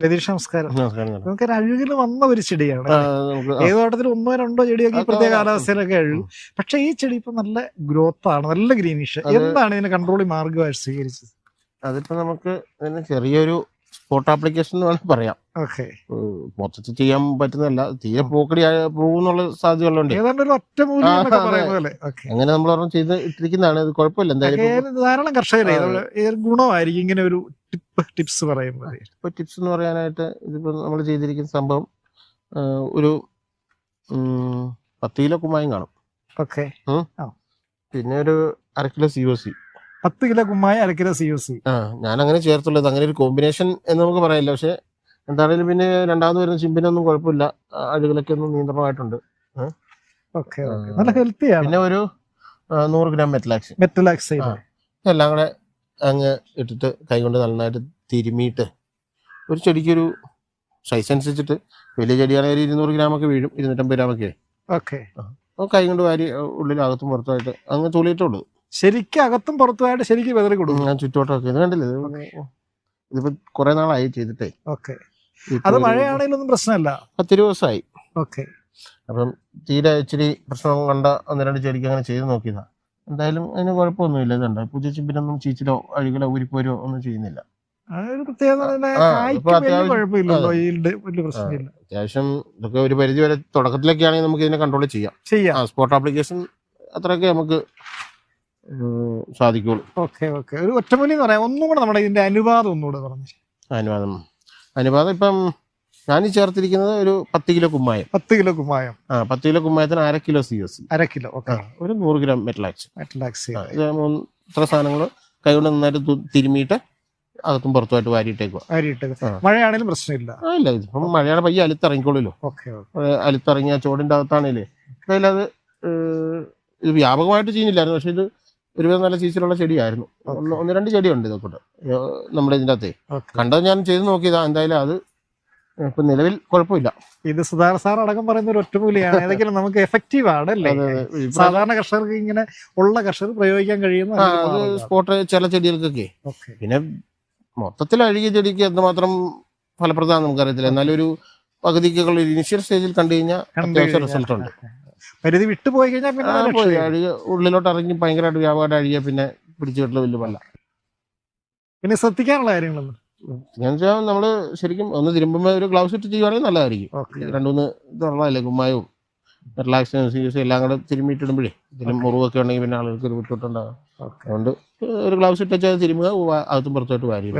രതീഷ് നമസ്കാരം. നമുക്ക് അഴുകിൽ വന്ന ഒരു ചെടിയാണ്. ഏത് തോട്ടത്തിൽ ഒന്നോ രണ്ടോ ചെടിയൊക്കെ പ്രത്യേക കാലാവസ്ഥയിലൊക്കെ അഴുകും. പക്ഷെ ഈ ചെടി ഇപ്പൊ നല്ല ഗ്രോത്ത് ആണ് നല്ല ഗ്രീനിഷ് എന്താണ് ഇതിന് കൺട്രോളിംഗ് മാർഗമായി സ്വീകരിച്ചത് അതിപ്പോ നമുക്ക് ചെറിയൊരു സ്പോട്ട് ആപ്ലിക്കേഷൻ എന്ന് വേണമെങ്കിൽ പറയാം. മൊത്തത്തിൽ ചെയ്യാൻ പറ്റുന്നതല്ല. തീരെ പോക്കടി പോകുന്നുള്ള സാധ്യതകളുണ്ട് അങ്ങനെ നമ്മൾ ചെയ്ത് ഇട്ടിരിക്കുന്നതാണ്. ഇത് കുഴപ്പമില്ല. എന്തായാലും ധാരാളം കർഷകരെ ഗുണമായിരിക്കും ഇങ്ങനെ ഒരു ടിപ്പ് ടിപ്സ് ഇപ്പൊ ടിപ്സ് എന്ന് പറയാനായിട്ട് ഇതിപ്പോ നമ്മൾ ചെയ്തിരിക്കുന്ന സംഭവം ഒരു പത്ത് കിലോ കുമ്മായം കാണും. ഓക്കെ. പിന്നെ ഒരു അര കിലോ സി ഒ സി പത്ത് കിലോ കുമ്മായ അരക്കിലോ സി ഒ സി ആ ഞാൻ അങ്ങനെ ചേർത്തുള്ളത്. അങ്ങനെ ഒരു കോമ്പിനേഷൻ എന്ന് നമുക്ക് പറയാനില്ല. പക്ഷെ എന്താണെങ്കിലും പിന്നെ രണ്ടാമത് വരുന്ന ചിമ്പിനൊന്നും കുഴപ്പമില്ല. അഴുകലൊക്കെ ഒന്നും നിയന്ത്രണമായിട്ടുണ്ട്. Okay okay. നല്ല ഹെൽത്തിയാണ് പിന്നെ ഒരു നൂറ് ഗ്രാം മെറ്റലാക്സ് മെറ്റലാക്സ്. എല്ലാം കൂടെ അങ്ങ് ഇട്ടിട്ട് കൈകൊണ്ട് നന്നായിട്ട് തിരുമിയിട്ട് ഒരു ചെടിക്കൊരു സൈസ് അനുസരിച്ചിട്ട് വലിയ ചെടിയാണെങ്കിൽ ഇരുന്നൂറ് ഇരുന്നൂറ് ഗ്രാമൊക്കെ വീഴും. ഇരുന്നൂറ്റമ്പത് ഗ്രാമൊക്കെ ഓക്കെ. അപ്പോൾ കൈ കൊണ്ട് വാരി ഉള്ളിലകത്തും പുറത്തുമായിട്ട് അങ്ങ് തുള്ളിയിട്ടുള്ളൂ. ശരിക്കും അകത്തും പുറത്തുമായിട്ട് ശരിക്കും വെതറി കൊടുക്കും. ഞാൻ ചുറ്റോട്ടൊക്കെ ഇത് കണ്ടില്ലേ? ഇത് ഇതിപ്പോ കുറെ നാളായി ചെയ്തിട്ടേ. ഓക്കെ. അത് മഴയാണെങ്കിലൊന്നും പ്രശ്നമല്ല. പത്തിരുപത് ദിവസമായി. ഓക്കെ. അപ്പം തീരെ ഇച്ചിരി പ്രശ്നം കണ്ട ഒന്ന് രണ്ട് ചെടിക്ക് അങ്ങനെ ചെയ്ത് നോക്കിയതാ. എന്തായാലും അതിന് കുഴപ്പമൊന്നുമില്ല ഇതുണ്ട്. പുതിയ ചിമ്പിനൊന്നും ചീച്ചിലോ അഴുകലോ ഊരിപ്പോരോ ഒന്നും ചെയ്യുന്നില്ല. അത്യാവശ്യം- ഇതൊക്കെ ഒരു പരിധി വരെ തുടക്കത്തിലൊക്കെ ആണെങ്കിൽ നമുക്ക് ഇതിനെ കൺട്രോൾ ചെയ്യാം. ചെയ്യാം. സ്പോട്ട് ആപ്ലിക്കേഷൻ അത്രയൊക്കെ നമുക്ക് സാധിക്കുള്ളൂ. Okay okay. ഒരു ഒറ്റമൂലി എന്ന് പറയാം. ഒന്നും കൂടെ നമ്മുടെ ഇതിന്റെ അനുവാദം ഒന്നുകൂടെ പറഞ്ഞു. അനുവാദം. അനുവാദം ഇപ്പം ഞാൻ ഈ ചേർത്തിരിക്കുന്നത് ഒരു പത്ത് കിലോ കുമ്മായം. പത്ത് കിലോ കുമ്മായം. ആ പത്ത് കിലോ കുമ്മായത്തിന് അര കിലോ സി എസ് അര കിലോ ഓക്കെ. ഒരു നൂറ് ഗ്രാം മെറ്റലാക്സ്. മെറ്റലാക്സ് ഇത് മൂന്ന് ഇത്ര സാധനങ്ങൾ കൈകൊണ്ട് നന്നായിട്ട് തിരുമിയിട്ട് അകത്തും പുറത്തുമായിട്ട് വാരിയിട്ടേക്കുക അരിയിട്ട് മഴയാണെങ്കിലും പ്രശ്നമില്ല. ഇല്ല ഇതിപ്പം മഴയാണ് പയ്യെ അലുത്തിറങ്ങിക്കോളൂല്ലോ ഓക്കെ അലുത്തിറങ്ങിയ ചോടിന്റെ അകത്താണേലേ. എന്തായാലും അത് ഇത് വ്യാപകമായിട്ട് ചെയ്യുന്നില്ലായിരുന്നു. പക്ഷെ ഇത് ഒരുവിധം നല്ല സീസിലുള്ള ചെടിയായിരുന്നു. ഒന്ന് ഒന്ന് രണ്ട് ചെടിയുണ്ട് ഇതൊക്കെ നമ്മുടെ ഇതിന്റെ അകത്തെ കണ്ടത് ഞാൻ ചെയ്ത് നോക്കിയതാ. എന്തായാലും അത് ഇപ്പൊ നിലവിൽ കുഴപ്പമില്ല. ഇത് സുധാകർ സാർ അടക്കം പറയുന്ന ഒരു ഒറ്റമൂലിയാണ്. ഏതെങ്കിലും നമുക്ക് എഫക്റ്റീവ് ആണ് അല്ലേ? സാധാരണ കർഷകർക്ക് ഇങ്ങനെ ഉള്ള കർഷകർ പ്രയോഗിക്കാൻ കഴിയുന്ന സ്പോട്ട് ചില ചെടികൾക്കൊക്കെ. പിന്നെ മൊത്തത്തിൽ അഴുകിയ ചെടിക്ക് എന്തുമാത്രം ഫലപ്രദമാണ് നമുക്കറിയത്തില്ല. എന്നാലും ഒരു പകുതിക്കുള്ള ഇനിഷ്യൽ സ്റ്റേജിൽ കണ്ടു കഴിഞ്ഞാൽ കണ്ടു അത്യാവശ്യം കഴിഞ്ഞാൽ. റിസൾട്ട് ഉണ്ട് പരിധി വിട്ടു പോയി കഴിഞ്ഞാൽ പിന്നെ. അഴുക ഉള്ളിലോട്ട് ഇറങ്ങി ഭയങ്കരമായിട്ട് വ്യാപകമായിട്ട് അഴുകിയ പിന്നെ പിടിച്ചു കിട്ടുന്ന വലിയ പല്ല. പിന്നെ ശ്രദ്ധിക്കാനുള്ള കാര്യങ്ങളൊന്നും? ഞാൻ വെച്ചാൽ നമ്മൾ ശരിക്കും ഒന്ന് തിരുമ്പുമ്പോൾ ഒരു ഗ്ലൗസ് ഇട്ട് ചെയ്യുവാണെങ്കിൽ നല്ലതായിരിക്കും. രണ്ടുമൂന്ന് തുറന്നല്ലേ മൂന്ന് കുമ്മായവും റിലാക്സും സീരിയസും എല്ലാം കൂടെ തിരുമ്മിയിട്ടിടുമ്പോഴേ ഇതിന് മുറിവൊക്കെ ഉണ്ടെങ്കിൽ പിന്നെ ആളുകൾക്ക് ഒരു ബുദ്ധിമുട്ടുണ്ടാകും അതുകൊണ്ട് ഒരു ഗ്ലൗസ് ഇട്ട് വെച്ചാൽ തിരുമുക അകത്തും പുറത്തോട്ട് വാരി